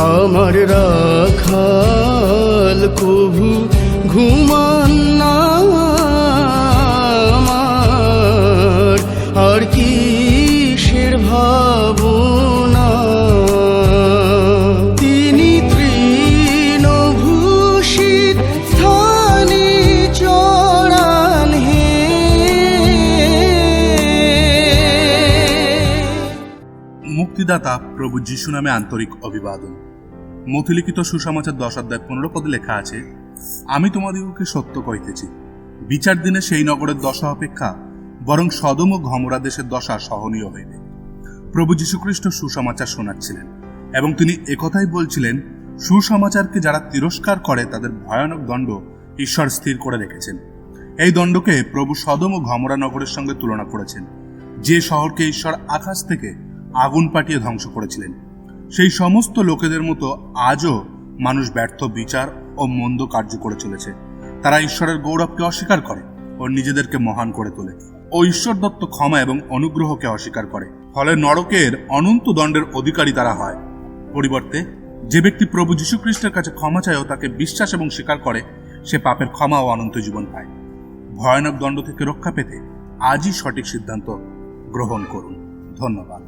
আমার রাখাল কভু ঘুমান না আমার। আর কিসের ভাবনা? তিনি তৃণভূষিত স্থানে চড়ান হে। মুক্তিদাতা প্রভু যিশু নামে আন্তরিক অভিবাদন। মথিলিখিত সুসমাচার দশ অধ্যায় পনেরো পদে লেখা আছে, আমি তোমাদিগকে সত্য কইতেছি, বিচার দিনে সেই নগরের দশা অপেক্ষা বরং সদম ও ঘমরা দেশের দশা সহনীয় হইবে। প্রভু যীশুখ্রিস্ট সুসমাচার শোনাচ্ছিলেন এবং তিনি একথাই বলছিলেন, সুসমাচারকে যারা তিরস্কার করে তাদের ভয়ানক দণ্ড ঈশ্বর স্থির করে রেখেছেন। এই দণ্ডকে প্রভু সদম ও ঘমরা নগরের সঙ্গে তুলনা করেছেন, যে শহরকে ঈশ্বর আকাশ থেকে আগুন পাঠিয়ে ধ্বংস করেছিলেন। সেই সমস্ত লোকেদের মতো আজও মানুষ ব্যর্থ বিচার ও মন্দ কার্য করে চলেছে। তারা ঈশ্বরের গৌরবকে অস্বীকার করে ও নিজেদেরকে মহান করে তোলে। ও ঈশ্বর দত্ত ক্ষমা এবং অনুগ্রহকে অস্বীকার করে। ফলে নরকের অনন্ত দণ্ডের অধিকারী তারা হয়। পরিবর্তে যে ব্যক্তি প্রভু যীশুখ্রিস্টের কাছে ক্ষমা চায় ও তাকে বিশ্বাস এবং স্বীকার করে, সে পাপের ক্ষমা ও অনন্ত জীবন পায়। ভয়ানক দণ্ড থেকে রক্ষা পেতে আজই সঠিক সিদ্ধান্ত গ্রহণ করুন। ধন্যবাদ।